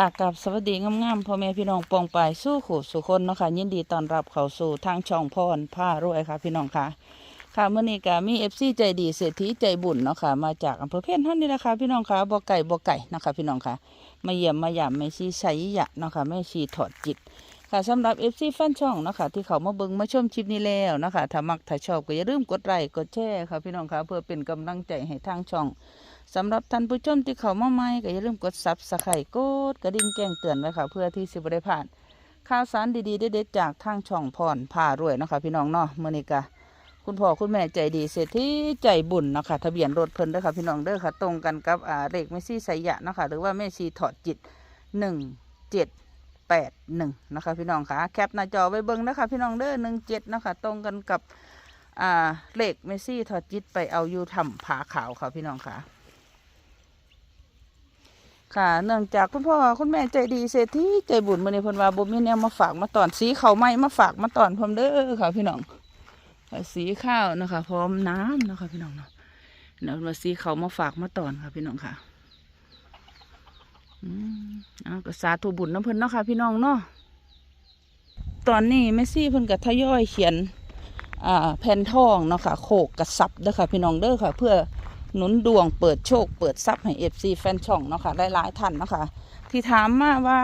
ค่ะกับสวัสดีงามๆพ่อแม่พี่น้องปองปายสู้ขู่สุคนเนาะค่ะยินดีต้อนรับเข้าสู่ทางช่องพรผ้ารวยค่ะพี่น้องค่ะ ค่ะเมื่อนี้ก็มีเอฟซีใจดีเศรษฐีใจบุญเนาะค่ะมาจากอำเภอเพี้ยนท่านนี่แหละคะพี่น้องค่ะบ่อไก่บ่อไก่เนาะค่ะพี่น้องค่ะ มาเยี่ยมมาหยามแม่ชีชัยยะเนาะค่ะแม่ชีถอดจิต ค่ะสำหรับเอฟซีแฟนช่องเนาะค่ะที่เขามาเบิ่งมาชมคลิปนี้แล้วเนาะค่ะถ้ามักถ้าชอบก็อย่าลืมกดไลค์กดแชร์ค่ะพี่น้องค่ะเพื่อเป็นกำลังใจให้ทางช่อง สำหรับท่านผู้ชมที่เข้ามาใหม่ก็อย่าลืมกดซับสไครต์กดกระดิ่งแจ้งเตือนไว้ค่ะ เพื่อที่สิบได้ผ่าน ข่าวสารดีๆเด็ดๆจากทางช่องพรผ่ารวยเนาะคะพี่น้องเนาะเมื่อนี้กะคุณพ่อคุณแม่ใจดีเศรษฐีใจบุญเนาะคะทะเบียนรถเพิ่นเด้อค่ะพี่น้องเด้อค่ะ ตรงกันกับอ่าเลขแม่ชีไสยะเนาะคะหรือว่าแม่ชีถอดจิตหนึ่งเจ็ดแปดหนึ่งนะคะพี่น้องค่ะแคปหน้าจอไว้เบิ่งนะคะพี่น้องเด้อหนึ่งเจ็ดนะคะตรงกันกับอ่าเลขเมซี่ถอดจิตไปเอาอยู่ทำผาขาวค่ะพี่น้องค่ะ ค่ะเนื่องจากคุณพ่อคุณแม่ใจดีเศรษฐีใจบุญมื้อนี้เพิ่นวาบ่มีแนวมาฝากมาตอนสีเขาไม้มาฝากมาตอนพร้อมเด้อค่ะพี่น้องสีข้าวนะคะ พร้อมน้ำนะคะพี่น้องเนาะแล้วมาสีเขามาฝากมาตอนค่ะ พี่น้องค่ะอืมเอาก็สาธุบุญน้ำเพิ่นเนาะค่ะ พี่น้องเนาะตอนนี้แม่ซี่เพิ่นก็ทยอยเขียน อ่าแผ่นทองเนาะค่ะโขกกระสับเด้อค่ะ พี่น้องเด้อค่ะ เพื่อ หนุนดวงเปิดโชค เปิดทรัพย์ให้เอฟซีแฟนช่องเนาะค่ะหลายๆท่านเนาะค่ะที่ถามมาว่า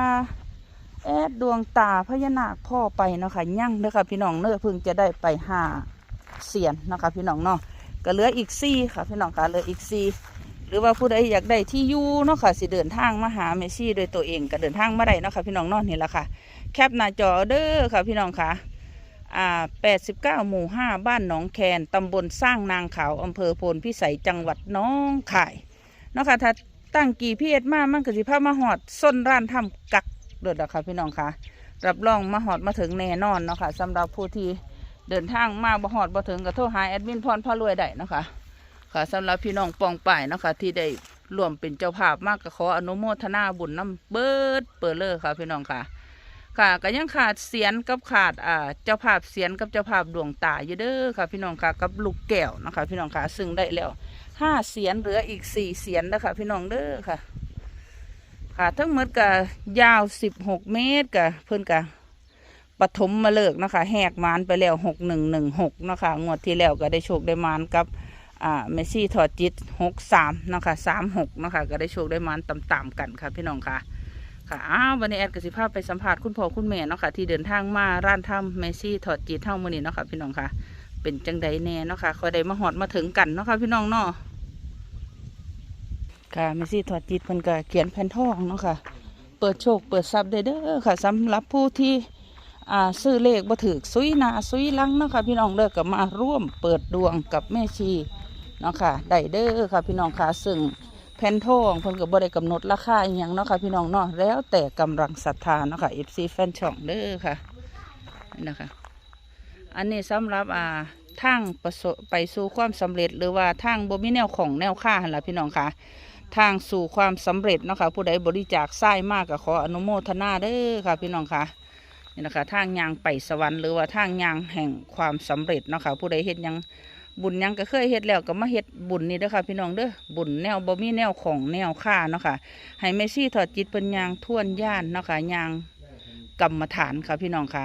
แอดดวงตาพญานาคพ่อไปเนาะค่ะยั่งเด้อค่ะพี่น้องเนื้อเพิ่งจะได้ไปห้าเสียนเนาะค่ะพี่น้องเนาะก็เหลืออีกสี่ค่ะพี่น้องค่ะเหลืออีกสี่หรือว่าผู้ใดอยากได้ที่อยู่เนาะค่ะสิเดินทางมาหาเมซี่โดยตัวเองก็เดินทางมาได้เนาะค่ะพี่น้องเนาะนี่แหละค่ะ แคปหน้าจอเด้อค่ะพี่น้องค่ะอ่า 89 หมู่ 5 บ้านหนองแคนตำบลสร้างนางขาวอำเภอโพนพิสัยจังหวัดน้องข่ายเนาะค่ะถ้าตั้งกี่พีเอ็ดมามันก็สิพามาหอดส้นร้านทำกักเด้อดค่ะพี่น้องค่ะ รับรองมาหอดมาถึงแน่นอนเนาะค่ะสำหรับผู้ที่เดินทางมาบ่หอดบ่ถึงก็โทรหาแอดมินพรพารวยได้เนาะค่ะค่ะสำหรับพี่น้องปองป่ายเนาะค่ะที่ได้ร่วมเป็นเจ้าภาพมากก็ขออนุโมทนาบุญน้ำเบิดเปิดเลยค่ะพี่น้องค่ะ ค่ะก็ยังขาดเสียนกับขาดอ่าเจ้าภาพเสียนกับเจ้าภาพดวงตาอยู่เด้อค่ะ พี่น้องค่ะกับลูกแก้วนะคะ พี่น้องค่ะซึ่งได้แล้วห้าเสียนเหลืออีกสี่เสียนนะคะ พี่น้องเด้อค่ะ ค่ะ ทั้งหมดก็ยาวสิบหกเมตรกะเพิ่นกะปฐมมาเลิกนะคะ แหกมานไปแล้วหกหนึ่งหนึ่งหกนะคะงวดที่แล้วก็ได้โชคได้มานกับอ่าเมซี่ถอดจิตหกสามนะคะสามหกนะคะ ก็ได้โชคได้มานต่ำๆกันค่ะ พี่น้องค่ะ ค่ะอ้าววันนี้แอดกสิภาพไปสัมผัสคุณพ่อคุณแม่เนาะค่ะที่เดินทางมาร้านถ้ำเมซี่ถอดจิตเท่ามือนี้เนาะค่ะพี่น้องค่ะ เป็นจังใดแน่เนาะค่ะคอยได้มาหอดมาถึงกันเนาะค่ะพี่น้องเนาะค่ะเมซี่ถอดจิตเพิ่นก็เขียนแผ่นทองเนาะค่ะ เปิดโชคเปิดทรัพย์ได้เด้อค่ะสำหรับผู้ที่อ่าซื้อเลขบ่ถือซุยนาซุยลังเนาะค่ะพี่น้องเด้อก็มาร่วมเปิดดวงกับแม่ชีเนาะค่ะได้เด้อค่ะพี่น้องค่ะซึ่ง ผ่นทองเพิ่นก็บ่ได้กำหนดราคาอหย่างเนาะค่ะพี่น้องเนาะแล้วแต่กำลังศรัทธาเนาะค่ะ FC แฟนช่องเด้อค่ะนี่นะคะ อันนี้สำหรับอ่าทางประสบไปสู่ความสำเร็จหรือว่าทางบ่มีแนวของแนวค่าหั่นล่ะพี่น้องค่ะ ทางสู่ความสำเร็จเนาะค่ะผู้ใดบริจาคทรายมากก็ขออนุโมทนาเด้อค่ะ พี่น้องค่ะนี่นะคะทางยางไปสวรรค์หรือว่าทางยางแห่งความสำเร็จเนาะค่ะผู้ใดเฮ็ดหยัง บุญยังก็เคยเฮ็ดแล้วก็มาเฮ็ดบุญนี่เด้อค่ะพี่น้องเด้อบุญแนวบ่มีแนวของแนวค่าเนาะค่ะให้แม่ซี่ถอดจิตเป็นยางท่วนย่านเนาะค่ะยางกรรมฐานค่ะพี่น้องค่ะ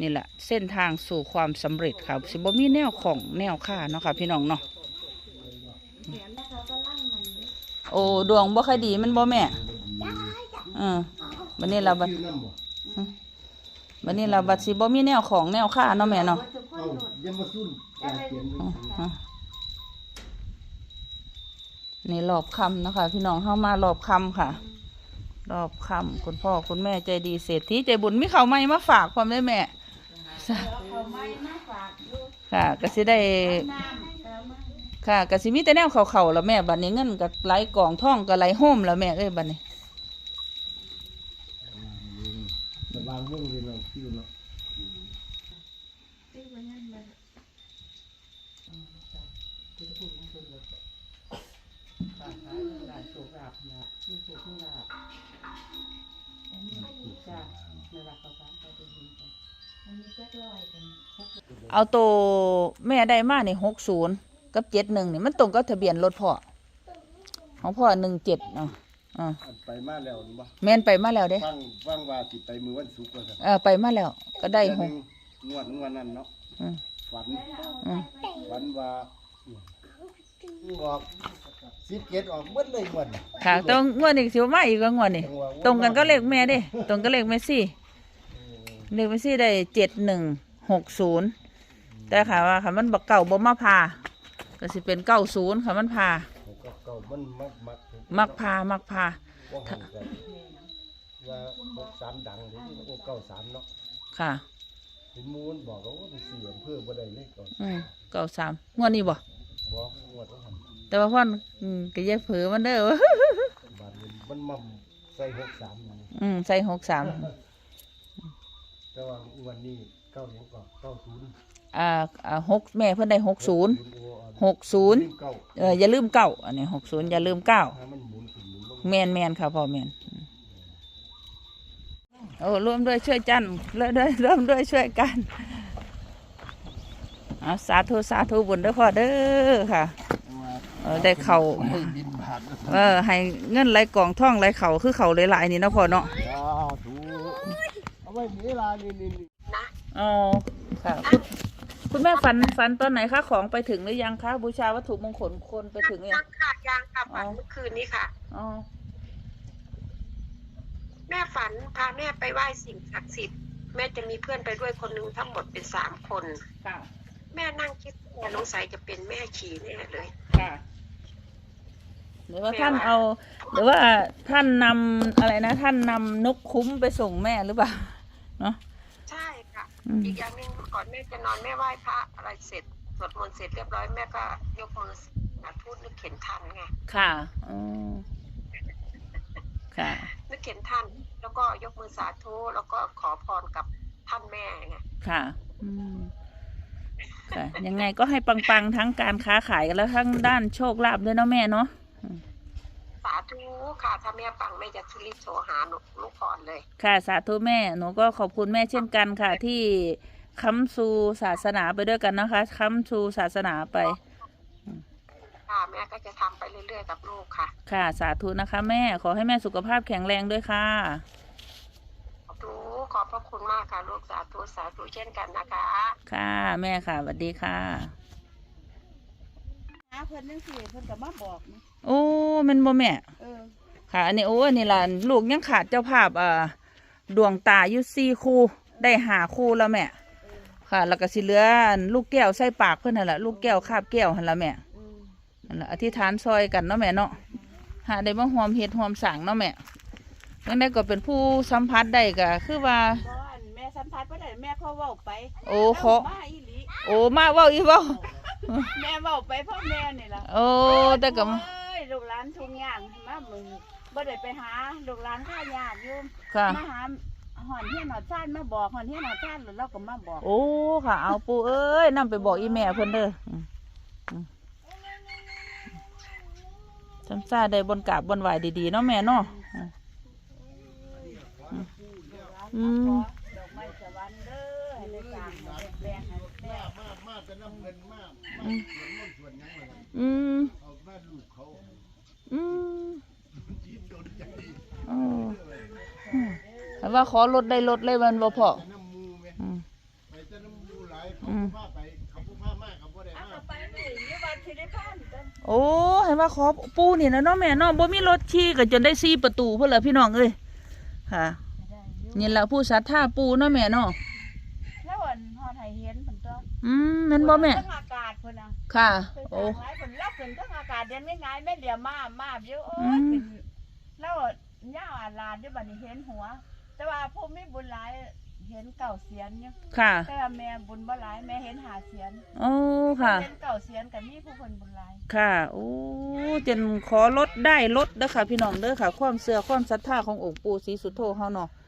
นี่แหละเส้นทางสู่ความสำเร็จค่ะสิบ่มีแนวของแนวค่าเนาะค่ะพี่น้องเนาะโอ้ดวงบ่ค่อยดีมันบ่แม่เออบัดนี้เราบัดบัดนี้เราบัดสิบ่มีแนวของแนวค่าเนาะแม่เนาะเอาอย่ามาซุ่น อย่าเขียนอ๋ออ๋อนี่รอบคำนะคะ พี่น้องเข้ามารอบคำค่ะ รอบคำคุณพ่อคุณแม่ใจดีเศรษฐีใจบุญมีเขาไม่มาฝากความได้แม่ค่ะก็สิได้ค่ะก็สิมีแต่แนวเขาเขาๆแล้วแม่บัดนี้เงินก็ไหลกล่องท่องก็ไหลโฮมแล้วแม่เอ้ยบัดนี้ ระวางวงเลยเนาคิวเนาะ เอาตัวแม่ได้มาเนี่หกศูนย์กับเจ็ดหนึ่งนี่มันตรงกับทะเบียนรถพ่อของพ่อหนึ่งเจ็ดเนาะอ่าอันไปมาแล้วนี่บ่แม่นไปมาแล้วเด้ฟังฟังว่าสิไปมือวันศุกร์ว่าซั่นเออไปมาแล้ว ก็ได้หเดือนกหนึ่งงวดงวดนั้นเนาะอืมฝันอืมฝันว่าออกสิบเกตออกเบิดเลยงวดค่ะตรงงวดนี้สิว่ามาอีกว่างวดนี้ตรงกันก็เลขแม่เด้ ตรงก็เลขแม่ซี่ เลขแม่ซี่ได้เจ็ดหนึ่งหกศูนย์แต่ค่ะว่าค่ะมันบักเก่าบ่มาพาก็สิเป็นเก้าศูนย์ค่ะมันพาเก่าเก่ามันมักมักมักพามักพา ว่าหันกันว่าหกสามดังหรือว่าเก้าสามเนาะค่ะ เห็นหมูนบอกว่าเป็นสี่อำเภอบ่ได้เลขก่อนอืมเก้าสามงวดนี้บ่บอกงวดว่าหันแต่ว่าพ่อนอืมก็อย่าเผลอมันเด้อบาดนี้มันมาใส่หกสามมันอืมใส่หกสาม แต่ว่างวันนี้เก้ายังก่อนเก้าศูนย์อ่าอ่าหกแม่เพิ่นได้หกศูนย์โอ้อันหกศูนย์เก้าเอออย่าลืมเก้าอันนี้หกศูนย์อย่าลืมเก้าถ้ามันหมุนขึ้นหมุนลงแมนแมนค่ะพ่อแมนอืมโอ้ร่วมด้วยช่วยจันร่วมด้วยร่วมด้วยช่วยกันเอาสาธุสาธุบุญเด้อพ่อเด้อค่ะ เออได้เข่าให้บินบาทเออให้เงินไหลกองท่องไหลเข่าคือเข่าหลายๆนี่เนาะพ่อเนาะสาธุ เอาไว้มีเวลานี่นี่นี่อ๋อค่ะคุณคุณแม่ฝันฝันตอนไหนคะของไปถึงหรือยังคะบูชาวัตถุมงคลคนไปถึงหรือยัยังงค่ะยังค่ะฝันอ๋อเมื่อคืนนี้ค่ะ อ๋อแม่ฝันพาแม่ไปไหว้สิ่งศักดิ์สิทธิ์แม่จะมีเพื่อนไปด้วยคนหนึงทั้งหมดเป็นสามคน ค่ะแม่นั่งคิดว่าสงสัยจะเป็นแม่ชีแน่เลย ค่ะหรือว่าท่านเอา หรือว่าท่านนำอะไรนะ ท่านนำนกคุ้มไปส่งแม่หรือเปล่า เนาะ ใช่ค่ะ อืม อีกอย่างหนึ่งก่อนแม่จะนอนแม่ไหว้พระอะไรเสร็จสวดมนต์เสร็จเรียบร้อยแม่ก็ยกมือสาธุนึกเข็นทันไงค่ะอ๋อค่ะ นึกเข็นทันแล้วก็ยกมือสาธุแล้วก็ขอพรกับท่านแม่ไงค่ะ อืม ค่ะ ยังไงก็ให้ปังๆ ทั้งการค้าขายกันแล้วทั้งด้านโชคลาภด้วยเนาะแม่เนาะ สาธุค่ะถ้าแม่ฟังแม่จะทุลิโทรหาหนูลูกพรเลย ค่ะสาธุแม่หนูก็ขอบคุณแม่เช่นกันค่ะที่ค้ำสู่ศาสนาไปด้วยกันนะคะค้ำสู่ศาสนาไป ค่ะแม่ก็จะทำไปเรื่อยๆกับลูกค่ะ ค่ะสาธุนะคะ แม่ขอให้แม่สุขภาพแข็งแรงด้วยค่ะสาธุขอบพระคุณมากค่ะลูกสาธุสาธุเช่นกันนะคะ ค่ะแม่ค่ะสวัสดีค่ะหาเพิ่นจังซี่เพิ่นก็มาบอกนะ โอ้แมันบ่แม่ เออค่ะ อันนี้โอ้อันนี้ล่ะลูกยังขาดเจ้าภาพอ่าดวงตาอยู่สี่คู่ ได้หาคู่แล้วแม่ ค่ะ แล้วก็สิเหลืออันลูกแก้วใส่ปากเพิ่นนั่นแหละลูกแก้วคาบแก้วหั่นละแม่อืมนั่นล่ะอธิษฐานซอยกันเนาะแม่เนาะหาได้มาหวมเฮ็ดหวมสั่งเนาะแม่ยังได้ก็เป็นผู้สัมผัสได้ก็คือว่าบ่อันแม่สัมผัสบ่ได้แม่เขาเว้าไปโอ้ขอแล้วมาอีหลีโอ้มาเว้าอีเว้าแม่เว้าไปพ่อแม่นี่ล่ะโอ้แต่ก็ เอ้ย ลูกหลานทุกอย่างมามึงบ่ได้ไปหาลูกหลานข้ายากอยู่ค่ะ มาหาหอนเฮียนหอดซ่านมาบอกหอนเฮียนหอดซ่านแล้วเราก็มาบอกโอ้ค่ะ เอาปูเอ้ยนำไปบอกอีแม่เพิ่นเด้ออืมอืมทำซาได้บนกราบบนไหวดีๆเนาะแม่เนาะอืมอืมดอกไม้สวรรค์เด้อให้ได้สร้างให้ได้แปลงให้แม่มากมากจะนำเงินมากอืมส่วนมันส่วนหยังเลยอืม เอาบ้านลูกเขา อืมจีนโดนใจอ๋ออืมแต่ว่าขอลดได้ลดเลยมันบ่พอจะน้ำมูไหมอืมไปจะน้ำมูหลายเขาอืมพาไปเขาผู้พามากเขาบ่ได้เอามากไปนี่อยู่บ้านสิได้พันเด้อโอ้เห็นว่าขอปูนี่นะเนาะแม่เนาะบ่มีรถขี่ก็จนได้สี่ประตูเพิ่อนล่ะพี่น้องเอ้ยค่ะได้อยู่นี่ล่ะผู้ศรัทธาปูเนาะแม่เนาะแล้วอันฮอดให้เห็น อืมแม่นบ่แม่ทั้งอากาศเพิ่นน่ะค่ะเพิ่นโอ้สร้างหลายเพิ่นรับเพิ่นทั้งอากาศเดือนง่ายๆแม่เหลียมามาเยอะโอ้อืยมเป็นแล้วย่าอาลานอยู่บัดนี้เห็นหัว แต่ว่าผู้มีบุญหลายเห็นเก่าเสียนอยู่ค่ะแต่ว่าแม่บุญบ่หลายแม่เห็นหาเสียนโอ้ค่ะ เห็นเก่าเสียนก็มีผู้เพิ่นบุญหลายค่ะ โอ้จนขอลดได้ลดเด้อค่ะ พี่น้องเด้อค่ะ ความเสื่อความศรัทธาขององค์ปู่ศรีสุโธเฮาเนาะข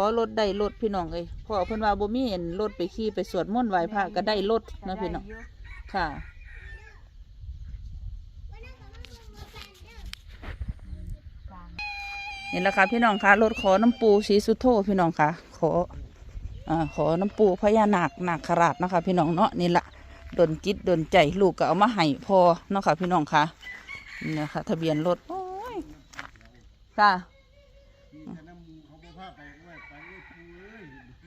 อลดได้ลดพี่น้องเอ้ยพราะเพิ่นว่าบ่มีเห็นลดไปขี่ไปสวดมนต์ไหว้พระก็ได้ลดนะพี่น้องค่ะสร้างนี่แหละค่ะพี่น้องคะรถขอน้ำปูศรีสุโธพี่น้องค่ะ ขออ่าขอน้ำปูพญานาคนาคราชเนาะคะพี่น้องเนาะนี่แหละดนจิตดนใจลูกก็เอามาให้พอเนาะค่ะพี่น้องค่ะนี่นะคะทะเบียนรถโอ้ยค่ะ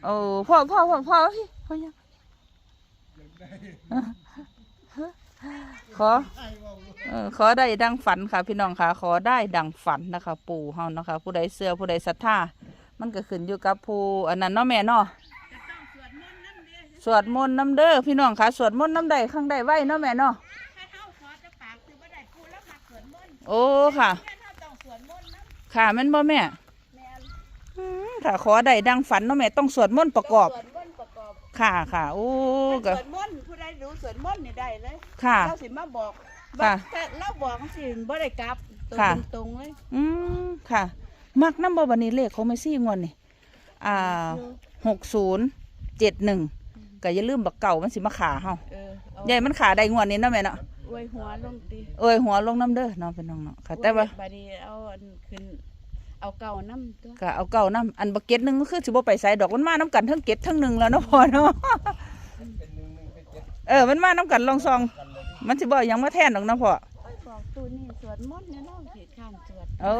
โอ้พ่อพ่อพ่อพ่อพี่พ่อยังอยขอขอได้ดังฝันค่ะ พี่น้องค่ะ ขอได้ดังฝันนะคะ ปู่เฮานะคะ ผู้ใดเสื้อผู้ใดศรัทธามันก็ขึ้นอยู่กับผู้อันนั้นเนาะแม่เนาะสวดมนต์น้ำเด้อพี่น้องค่ะสวดมนต์น้ำใดข้างใดไว้เนาะแม่เนาะถ้อจะปากคือบ่ได้พูดแมาสวดมนต์โอ้ค่ะ ค่ะแม่นบ่แม่แม่ อืมค่ะขอได้ดังฝันเนาะแม่ต้องสวดมนต์ประกอบ สวดมนต์ประกอบค่ะค่ะโอ้สก็วดมนต์ผู้ใดรู้สวดมนต์นี่ได้เลยค่ะ เราสิมาบอกค่ะแต่เราบอกสิบ่ได้กลับตรงค่ะ ตรงๆเลยอืมค่ะ มักน้ำบ่บันนี้เลขเขาไม่ซี่งวนนี่อ่าหกศูนย์เจ็ดหนึ่งก็อย่าลืมบักเก่ามันสิมาขาเฮาเออเอาใหญ่มันขาได้งวดนี้เนาะแม่เนาะอวยหัวลงตีเอ้ยหัวลงน้ำเด้อน้องเป็นน้องเนาะค่ะ แต่ว่า บัดนี้เอาอันขึ้น เอาเก่าน้ำตัวก็เอาเก่าน้ำอันบักเก็ตหนึงก็คือสิบ่ไปใส่ดอกมันมาน้ำกันทั้งเก็ตทั้งหนึ่งแล้วเนาะพอเนาะเป็นหนึ่งหนึ่งเป็นเจ็ดเออมันมาน้ำกันลองซองกันเลยมันสิบ่เอาหยังมาแทนดอกเนาะพ่อโอ้ยบอกตูนี่สวดมนต์เนี่ยเราเขียนข้ามสวดโอ้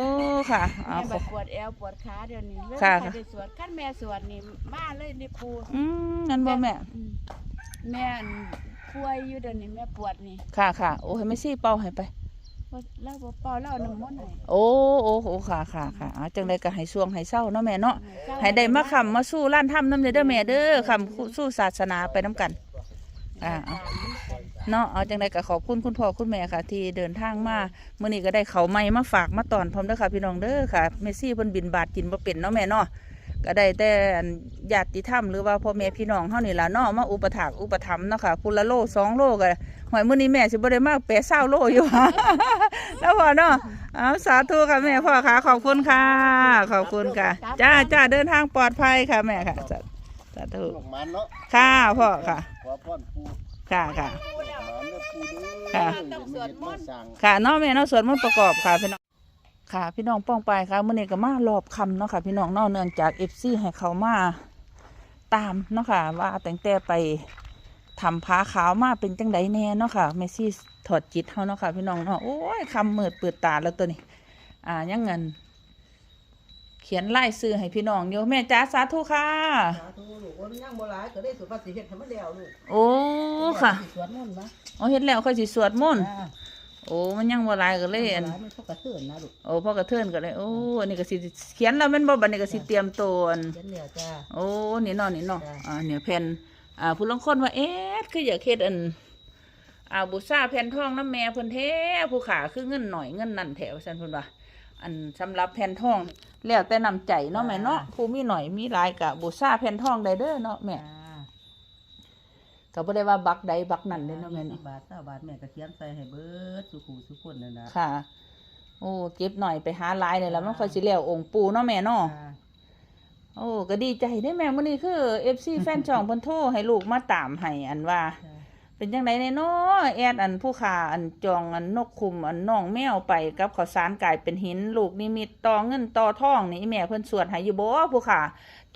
ค่ะเอาแม่ขบัอดปวดแอวปวดขาเดี๋ยวนี้เลยค่ะใครได้สวดขั้นแม่สวดนี่มาเลยนี่ปูอืมนั่นบ่แม่ อืมแม่อันป่วยอยู่เดี๋ยวนี้แม่ปวดนี่ค่ะค่ะโอ้ให้ไม่ซี่เป่าให้ไปว่า เล่าบ่เปล่าเล่าน้ำมนต์ให้โอ้โอ้โอ้ค่ะค่ะค่ะอ่าจังไดก็ให้สวงให้เศร้าเนาะแม่เนาะเจ้าให้ได้มาคำมาสู้ล้านถ้ำน้ำเด้อเด้อแม่เด้อคำสู้ศาสนาไปน้ำกันอ่าอ่าเนาะเอาจังไดก็ขอบคุณคุณพ่อคุณแม่ค่ะ ที่เดินทางมาเมื่อนี้ก็ได้เขาวใหม่มาฝากมาตอนพร้อมเด้อค่ะพี่น้องเด้อค่ะเมซี่เพิ่นบินบาทกินบ่เป็นเนาะแม่เนาะ ก็ได้แต่อันญาติธรรมหรือว่าพ่อแม่พี่น้องเฮานี่ล่ะเนาะมาอุปถากอุปถัมภ์เนาะค่ะพุละโลสองโลก็หอยมื้อนี้แม่สิบ่ได้มาแปะเศร้าโลอยู่แล้วพ่อเนาะเอาสาธุค่ะแม่พ่อค่ะขอบคุณค่ะ ขอบคุณค่ะ จ้าจ้าเดินทางปลอดภัยค่ะแม่ค่ะสาสาธุลูกหมันเนาะค่ะพ่อค่ะขอพรปูค่ะค่ะลูกหมันเด้อปูเด้อค่ะอย่ามาเฮ็ดมาสั่งค่ะเน้องแม่เน้องสวนมันต์ประกอบค่ะพี่น้อง ค่ะ พี่น้องป้องไปค่ะมื่อนี้ก็มารอบคำเนาะค่ะ พี่น้องเนอกเนื่องจากเอฟซีให้เขามาตามเนาะค่ะ ว่าแต่งแต่ไปทำผ้าขาวมาเป็นจังไดแน่เนาะค่ะเมซี่ถอดจิตเขาเนาะค่ะ พี่น้องเนาะโอ้ยคำมืดเปิดตาแล้วตัวนี้ อ่ายังเงิน เขียนไล่ซื้อให้พี่น้องโยแม่จ้าสาธุค่ะ สาธุลูกว่ามันยังบ่หลายก็ได้สุภาษิตเฮ็ดให้มันแล้วลูกโอ้ค่ะ สิสวดมนต์นะเอาเฮ็ดแล้วค่อยสิสวดมนต์ จ้า โอ้มันยังบ่หลายก็เลยอันบ่หลายมันพวกกระเทือนนะลูกโอ้พ่อกระเทือนก็เลยโอ้อันนี้ก็สิเขียนแล้วแมันบ่บัดนี้ก็สิเตรียมตัวอันเขียนแล้วจ้า โอ้นี่เนาะนี่เนาะจ้ะ อ่าเนี่ยแผ่นอ่าผู้ลางคนว่าเอ๊ะคืออยากเฮ็ดอันอ่าบูชาแผ่นทองน้ำแม่เพิ่นแท้ผู้ขาคือเงินหน่อยเงินนั่นแถวซั่นเพิ่นว่า อันสำหรับแผ่นทองแล้วแต่นำใจเนาะแม่เนาะผู้มีหน่อยมีหลายก็บูชาแผ่นทองได้เด้อเนาะแม่ จ้า ก็บ่ได้ว่าบักใดบักนั่นเด้อเนาะแม่สิเนาะบาท20บาทแม่ก็เขียนใส่ให้เบิดสุขุสุคนนั่นน่ะค่ะ โอ้เก็บหน่อยไปหาหลายเลยแล้วมันค่อยสิแล้วองค์ปู่เนาะแม่เนาะจ้าโอ้ก็ดีใจได้แม่มื้อนี้คือ FC แฟนช่องเพิ่นโทรให้ลูกมาตามให้อันว่า จ้า เป็นจังไดแน่เนาะแอดอันผู้ขาอันจองอันนกคุมอันน้องแมวไปกับข้าวสารกลายเป็นหินลูกนิมิตต่อเงินต่อทองนี่อีแม่เพิ่นสวดให้อยู่บ่ผู้ขา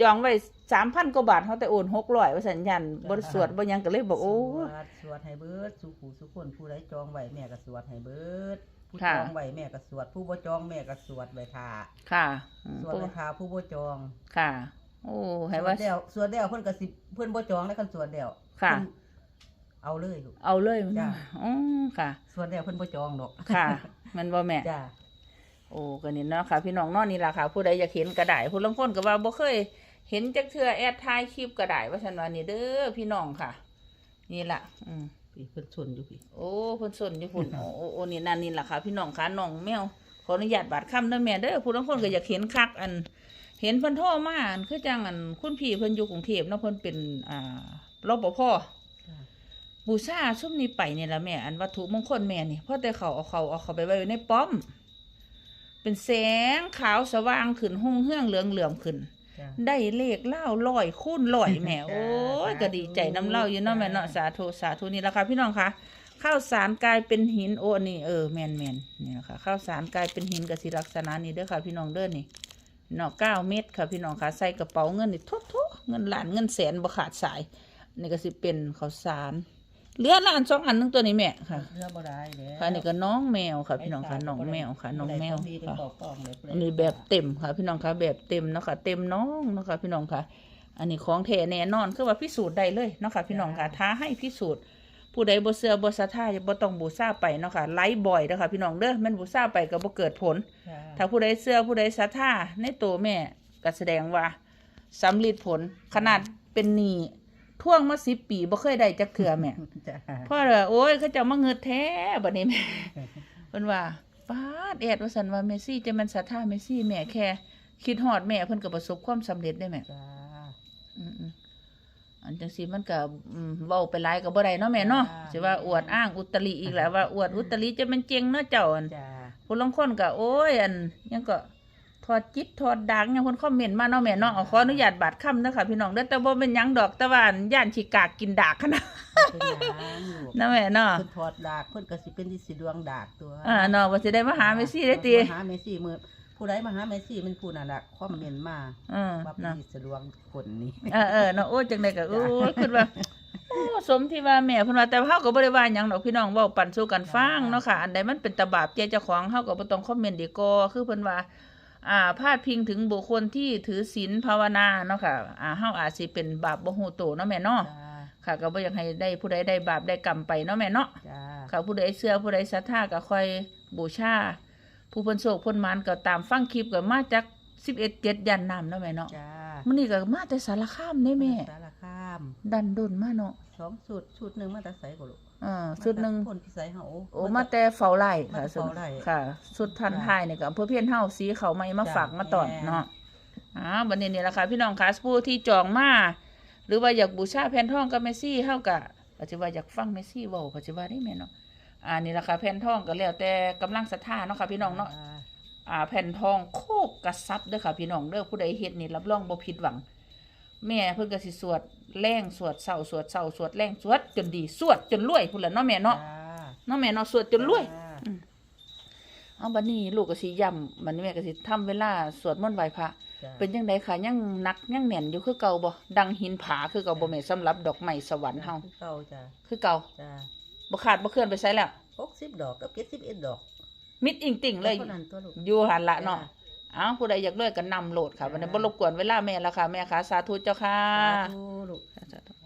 จองไว้3,000กว่าบาทเฮาแต่โอน600ว่าสัญญาณบ่ได้สวดบ่หยังก็เลยบอกโอ้สวดสวดให้เบิดสุขุสุคนผู้ใดจองไว้แม่ก็สวดให้เบิดผู้ค่ะจองไว้แม่ก็สวดผู้บ่จองแม่ก็สวดไว้ท่าค่ะอืมสวดไว้ท่าผู้บ่จองค่ะ โอ้ให้ว่าสดแล้วสวดแล้วเพิ่นก็สิเพิ่นบ่จองแล้วคันสวดแล้วค่ะ เพิ่นเอาเลยลูก เอาเลยจ้ะ อ๋อค่ะสวดแล้วเพิ่นบ่จองดอกค่ะแมันบ่แม่ จ้า โอ้ก็นี่เนาะค่ะ พี่น้องเนอนนี่ล่ะค่ะ ผู้ใดอยากเห็นก็ได้ผู้ลางคนก็ว่าบ่เคย เห็นจักเทื่อแอดถ่ายคลิปก็ได้ว่าฉันว่านี่เด้อพี่น้องค่ะ นี่ล่ะ อืม พี่เพิ่นชนอยู่พี่ โอ้เพิ่นสนอยู่พุ่น โอ้โอ้โอ้นี่นั่นนี่ล่ะค่ะ พี่น้องค่ะน้องแมว ขออนุญาตบาดคำเด้อแม่เด้อผู้ลางคนก็อยากเห็นคักอัน เห็นเพิ่นโทรมาอันคือจังอันคุณพี่เพิ่นอยู่กรุงเทพเนาะเพิ่นเป็นอ่ารปภจ้า บูชาซุ่มนี้ไปเนี่ยละแม่อันวัตถุมงคลแม่นี่เพราะแต่เขาเอาเขาเอาเขาไปไว้ในป้อม เป็นแสงขาวสว่างขึ้นหุ่งเฮืองเหลืองเหลื่อมขึ้นจ้าได้เลขเล่าลอยคูณลอยแหม่โอ้ยก็ดีใจน้ำเล่าอยู่เนาะแม่เนาะสาธุสาธุนี่ละค่ะพี่น้องคะข้าวสารกลายเป็นหินโอ้อันนี่เออแมนแมนนี่แหละค่ะข้าวสารกลายเป็นหินกับสิลักษณะนี้เด้อค่ะ พี่น้องเด้อนี่เนาะเก้าเม็ดค่ะพี่น้องค่ะใส่กระเป๋าเงินนี่ทุกทุกเงินล้านเงินแสนบ่ขาดสาย นี่ก็สิเป็นข้าวสาร เหลือละอันสองอันหนึงตัวนี้แม่ค่ะเรือบ่ได้แล้วค่ะนี่ก็น้องแมวค่ะ พี่น้องค่ะน้องแมวค่ะน้องแมวมีเป็นค่ะปอกปองเลยอันนี้แบบเต็มค่ะ พี่น้องค่ะแบบเต็มเนาะค่ะเต็มน้องเนาะค่ะพี่น้องค่ะ อันนี้ของแท้แน่นอนคือว่าพิสูจน์ได้เลยเนาะค่ะพี่น้องค่ะท้าให้พิสูจน์ผู้ใดบ่เชื่อบ่ศรัทธาบ่ต้องบูชาไปเนาะค่ะไลฟ์บ่อยเด้อค่ะพี่น้องเด้อแม่นบูชาไปก็บ่เกิดผลจ้าถ้าผู้ใดเชื่อผู้ใดศรัทธาในตัวแม่ก็แสดงว่าสำลิดผลขนาดเป็นหนี้ ท่วงมา10ปีบ่เคยได้จักเทื่อแม่จ้าพ่อเหรอโอ้ยเขาเจะมาเงิดแท้บัดนี้แม่เพิ่นว่าป้าดแอดว่าสันว่าเมซี่จะมันศรัทธาเมซี่แม่แค่ คิดฮอดแม่เพิ่นก็ประสบความสำเร็จได้แม่จ้าอืมๆอันจังซี่มันก็อืมเว้าไปหลายก็บ่ได้เนาะแม่เนาะสิว่าอวดอ้างอุตริอีกแล้วว่าอวดอุตริจะมันเจ๋งเนาะเจ้าอันจ้าผู้ลางคนก็โอ้ยอันยังก็ ถอดจิตถอดดังยังคนคอมเมนต์มาเนาะแม่เนาะเอาขออนุญาตบาดคำเด้อค่ะพี่น้องเด้อแต่บ่เป็นหยังดอกแต่ว่าอันย่านขี้กากกินดากขนาดเป็นหยังลูกนะแม่เนาะเพิ่นถอดดากเพิ่นก็สิเป็นที่สิดวงดากตัวอ่าเนาะว่าสิได้มาหาเมซี่ได้ติมาหาเมซี่มือผู้ใดมาหาเมซี่มันผู้นั่นล่ะคอมเมนต์มาเออว่าเป็นเนาะที่สะดวงคนนี้เออเออเนาะโอ้ยจังได๋ก็โอ้ยคิดว่าโอ้สมที่ว่าแม่เพิ่นว่าแต่ว่าเฮาก็บ่ได้ว่าหยังดอกพี่น้องเว้าปันสู่กันฟังเนาะค่ะ อันใดมันเป็นตาบาปแก่เจ้าของเฮาก็บ่ต้องคอมเมนต์ดีกว่าคือเพิ่นว่า อ่าพาดพิงถึงบุคคลที่ถือศีลภาวนาเนาะค่ะอ่าเฮาอาจสิเป็นบาปบ่ฮู้โตเนาะแม่เนาะจ้าค่ะ ก็บ่อยากให้ได้ผู้ใดได้บาปได้กรรมไปเนาะแม่เนาะ จ้าค่ะผู้ใดเชื่อผู้ใดศรัทธาก็ค่อยบูชาผู้เพิ่นโชคเพิ่นหมานก็ตามฟังคลิปก็มาจาก11เกตยันน้ำเนาะแม่เนาะจ้ามื้อนี้ก็มาแต่สารคามเด้แม่ สารคามดันดนมาเนาะสองชุดชุดหนึงมาแตะไสก็ลูก อ่าสุดหนึ่งมาจากคนพิสัยเฮาโอ้มาแต่เฝ้าไร่ค่ะมาแต่สุดเฝ้าไร่ค่ะสุดทันทายเนี่ยกับอำเภอเพียนเฮาสีเขาไม่มาจ้ะฝากมาตอนแม่เนาะอ่าวันนี้นี่แหละค่ะพี่น้องคะผู้ที่จองมาหรือว่าอยากบูชาแผ่นทองกับเมสซี่เฮากะปัจจุบันอยากฟังเมสซี่เว้าปัจจุบันได้แม่เนาะอ่านี่แหละค่ะแผ่นทองก็แล้วแต่กำลังศรัทธาเนาะค่ะพี่น้องเนาะจ้อ่าแผ่นทองโคกกระซับเด้อค่ะพี่น้องเด้อผู้ใดเฮ็ดนี่รับรองบ่ผิดหวัง แม่เพิ่นก็สิสวดแรงสวดเศร้าสวดเศร้าสวดแรงสวดจนดีสวดจนรวยพุ่นล่ะเนาะแม่เนาะจ้เนาะแม่เนาะสวดจนรวยจ้าเอาบัดนี้ลูกก็สิย้ำบัดนี้แม่ก็สิทำเวลาสวดมนต์ไหว้พระจ้าเป็นจังไดคะยังหนักยังแน่นอยู่คือเก่าบ่ดังหินผาคือเก่าบ่แม่สำหรับดอกไม้สวรรค์เฮาคือเก่าจ้าคือเก่าจ้าบ่ขาดบ่เคลื่อนไปไสแล้ว60ดอกกับ71ดอกมิดอิงติ่งเลยท่านั้นตัวลูกอยู่หันละเนาะจ้า เอ้าผู้ใดอยากรวยก็นำโหลดค่ะวันนี้จ้าบ่รบกวนเวลาแม่แล้วค่ะแม่ค่ะสาธุเจ้าค่ะสาธุลูกสาธุ